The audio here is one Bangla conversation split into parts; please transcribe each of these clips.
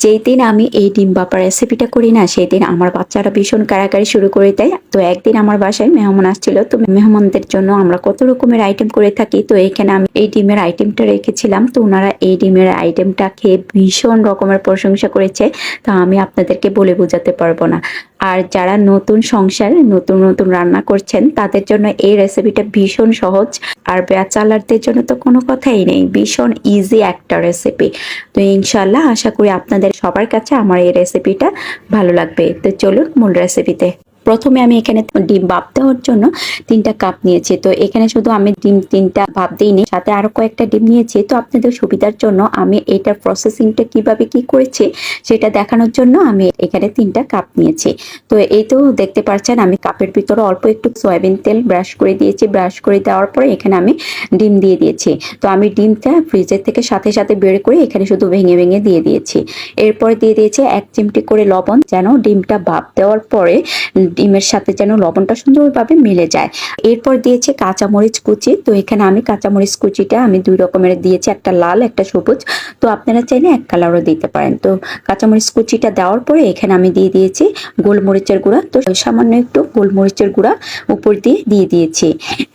যেই দিন আমি এই ডিম বাপার রেসিপিটা করি না সেই দিন আমার বাচ্চারা ভীষণ কারাকারি শুরু করে দেয়। তো একদিন আমার বাসায় মেহমান আসছিল, তো মেহমানদের জন্য আমরা কত রকমের আইটেম করে থাকি, তো এখানে আমি এই ডিমের আইটেমটা রেখেছিলাম। তো ওনারা এই ডিমের আইটেমটা খেয়ে ভীষণ রকমের প্রশংসা করেছে। তা আমি আপনাদেরকে বলে বোঝাতে পারব না। আর যারা নতুন সংসার, নতুন নতুন রান্না করছেন, তাদের জন্য এই রেসিপিটা ভীষণ সহজ। আর ব্যাচালারদের জন্য তো কোনো কথাই নেই। ভীষণ ইজি একটা রেসিপি তো ইনশাল্লাহ আশা করি আপনাদের সবার কাছে আমার এই রেসিপিটা ভালো লাগবে। তো চলুন মূল রেসিপিতে প্রথমে আমি এখানে ডিম ভাপ দেওয়ার জন্য তিনটা কাপ নিয়েছি। তো এখানে শুধু আমি ডিম তিনটা ভাপ দিইনি, সাথে আরও কয়েকটা ডিম নিয়েছি। তো আপনাদের সুবিধার জন্য আমি এটার প্রসেসিংটা কীভাবে কি করেছি সেটা দেখানোর জন্য আমি এখানে তিনটা কাপ নিয়েছি। তো এই তো দেখতে পাচ্ছেন, আমি কাপের ভিতরে অল্প একটু সয়াবিন তেল ব্রাশ করে দিয়েছি। ব্রাশ করে দেওয়ার পরে এখানে আমি ডিম দিয়ে দিয়েছি। তো আমি ডিমটা ফ্রিজের থেকে সাথে সাথে বের করে এখানে শুধু ভেঙে ভেঙে দিয়ে দিয়েছি। এরপর দিয়ে দিয়েছি এক চিমটি করে লবণ, যেন ডিমটা ভাপ দেওয়ার পরে ডিমের সাথে যেন লবণটা সুন্দরভাবে মিলে যায়। এরপর দিয়েছে কাঁচামরিচ কুচি। তো এখানে আমি কাঁচামরিচ কুচিটা আমি দুই রকমের দিয়েছি, একটা লাল, একটা সবুজ। তো আপনারা চাইলে এক কালারও দিতে পারেন। তো কাঁচামরিচ কুচিটা দেওয়ার পরে এখানে আমি দিয়ে দিয়েছি গোলমরিচের গুঁড়া। তো সামান্য একটু গোলমরিচের গুঁড়া উপর দিয়ে দিয়ে দিয়েছি।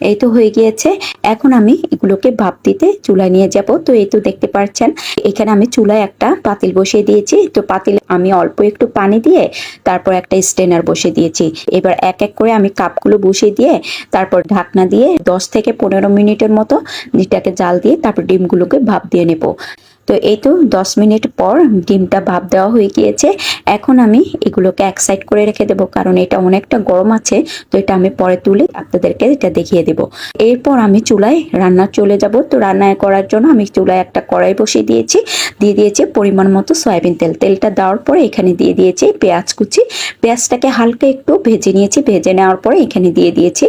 এই তো হয়ে গিয়েছে। এখন আমি এগুলোকে ভাপ দিতে চুলায় নিয়ে যাব। তো এই তো দেখতে পাচ্ছেন, এখানে আমি চুলায় একটা পাতিল বসিয়ে দিয়েছি। তো পাতিল আমি অল্প একটু পানি দিয়ে তারপর একটা স্টেনার বসিয়ে দিয়েছি। এবার এক এক করে আমি কাপগুলো বসিয়ে দিয়ে তারপর ঢাকনা দিয়ে দশ থেকে পনেরো মিনিটের মতো এটাকে জাল দিয়ে তারপর ডিমগুলোকে ভাপ দিয়ে নেব। তো এই তো দশ মিনিট পর ডিমটা ভাপ দেওয়া হয়ে গিয়েছে। এখন আমি এগুলোকে এক সাইড করে রেখে দেবো, কারণ এটা অনেকটা গরম আছে, তো এটা আমি পরে তুলে আপনাদেরকে এটা দেখিয়ে দেবো। এরপর আমি চুলায় রান্না চলে যাব। তো রান্না করার জন্য আমি চুলায় একটা কড়াই বসিয়ে দিয়েছি। দিয়ে দিয়েছি পরিমাণ মতো সয়াবিন তেল। তেলটা দেওয়ার পরে এখানে দিয়ে দিয়েছি পেঁয়াজ কুচি। পেঁয়াজটাকে হালকা একটু ভেজে নিয়েছি। ভেজে নেওয়ার পরে এখানে দিয়ে দিয়েছি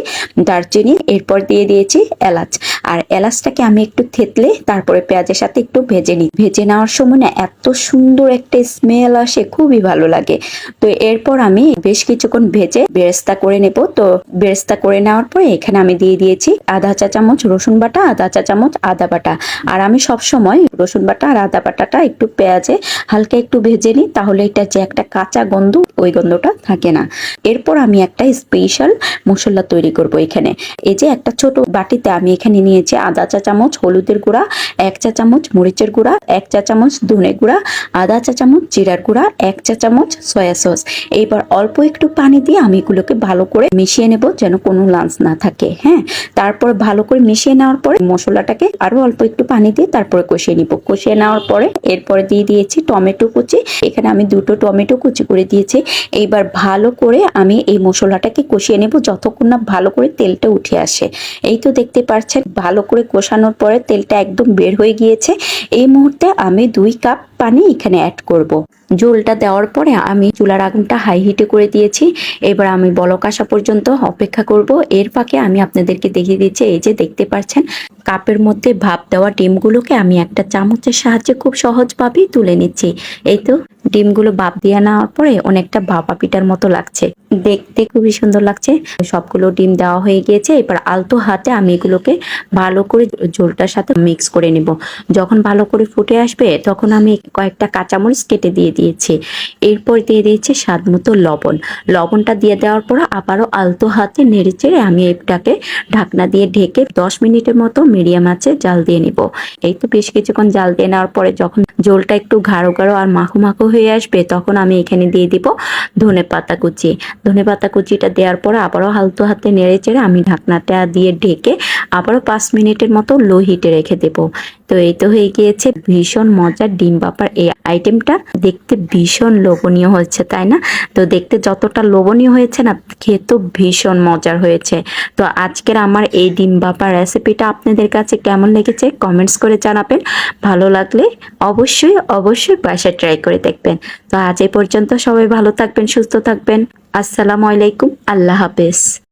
দারচিনি। এরপর দিয়ে দিয়েছি এলাচ। আর এলাচটাকে আমি একটু থেতলে তারপরে পেঁয়াজের সাথে একটু ভেজে নিই ভেজে নেওয়ার সময় না এত সুন্দর একটা স্মেল আসে, খুবই ভালো লাগে। তো এরপর আমি বেশ কিছুক্ষণ ভেজে বেরেস্তা করে নেব। তো বেরেস্তা করে নেওয়ার পরে এখানে আমি দিয়ে দিয়েছি আধা চা চামচ রসুন বাটা, আধা চা চামচ আদা বাটা। আর আমি সব সময় রসুন বাটা আর আদা বাটাটা একটু পেঁয়াজে হালকা একটু ভেজে নিই, তাহলে এটা যে একটা কাঁচা গন্ধ, ওই গন্ধটা থাকে না। এরপর আমি একটা স্পেশাল মশলা তৈরি করব এখানে। এই যে একটা ছোট বাটিতে আমি এখানে নিয়েছি আধা চা চামচ, হলুদের গুঁড়া, এক চা চামচ মরিচের গুঁড়া, এক চা চামচ ধনে গুঁড়া আধা চা চামচ জিরার গুঁড়া, এক চা চামচ সয়া সস। এইবার অল্প একটু পানি দিয়ে আমি এগুলোকে ভালো করে মিশিয়ে নেব যেন কোনো লাঞ্চ না থাকে হ্যাঁ? তারপর ভালো করে মিশিয়ে নেওয়ার পরে মশলাটাকে আরও অল্প একটু পানি দিয়ে তারপরে কষিয়ে নিব। কষিয়ে নেওয়ার পরে এরপরে দিয়ে দিয়েছি টমেটো কুচি। এখানে আমি দুটো টমেটো কুচি করে দিয়েছি। এইবার ভালো করে আমি এই মশলাটাকে কষিয়ে নেব যতক্ষণ না ভালো করে তেলটা উঠে আসে। এই তো দেখতে পাচ্ছেন ভালো করে কষানোর পরে তেলটা একদম বের হয়ে গিয়েছে। এই মুহূর্তে আমি দুই কাপ পানি এখানে অ্যাড করব। জলটা দেওয়ার পরে আমি চুলার আগুনটা হাই হিটে করে দিয়েছি। এবার আমি বলক আসা পর্যন্ত অপেক্ষা করব। এর ফাঁকে আমি আপনাদেরকে দেখিয়ে দিচ্ছি, এই যে দেখতে পাচ্ছেন, কাপের মধ্যে ভাপ দেওয়া ডিমগুলোকে আমি একটা চামচের সাহায্যে খুব সহজভাবেই তুলে নিচ্ছি। এই তো, ডিমগুলো ভাপ দিয়ে নেওয়ার পরে অনেকটা ভাপা পিঠার মতো লাগছে। দেখতে খুবই সুন্দর লাগছে। সবগুলো ডিম দেওয়া হয়ে গিয়েছে। এবার আলতো হাতে আমি এগুলোকে ভালো করে ঝোলটার সাথে মিক্স করে নিব। যখন ভালো করে ফুটে আসবে, তখন আমি কয়েকটা কাঁচামরিচ কেটে দিয়ে দিয়েছি। এরপর দিয়ে দিয়েছি স্বাদ মতো লবণ। লবণটা দিয়ে দেওয়ার পর আবারও আলতো হাতে নেড়ে চেড়ে আমি এটাকে ঢাকনা দিয়ে ঢেকে দশ মিনিটের মতো মিডিয়াম আছে জাল দিয়ে নিব। এই তো বেশ কিছুক্ষণ জাল দিয়ে নেওয়ার পরে যখন ঝোলটা একটু গাঢ় গাঢ় আর মাখো মাখো হয়ে আসবে, তখন আমি এখানে দিয়ে দিব ধনে পাতা কুচি। ধনে পাতা কুচিটা দেওয়ার পর আবারও হালতো হাতে নেড়ে চেড়ে আমি ঢাকনাটা দিয়ে ঢেকে আবারও পাঁচ মিনিটের মতো লো হিটে রেখে দেব। তো এই তো হয়ে গিয়েছে। ভীষণ মজার ডিম বাপার এই আইটেমটা দেখতে ভীষণ লোভনীয় হয়েছে, তাই না? তো দেখতে যতটা লোভনীয় হয়েছে না খেতে ভীষণ মজার হয়েছে। তো আজকের আমার এই ডিম বাপার রেসিপিটা আপনাদের কাছে কেমন লেগেছে কমেন্টস করে জানাবেন। ভালো লাগলে অবশ্যই অবশ্যই বাসায় ট্রাই করে দেখবেন। তো আজ এই পর্যন্ত সবাই ভালো থাকবেন, সুস্থ থাকবেন। আসসালামু আলাইকুম, আল্লাহ হাফেজ।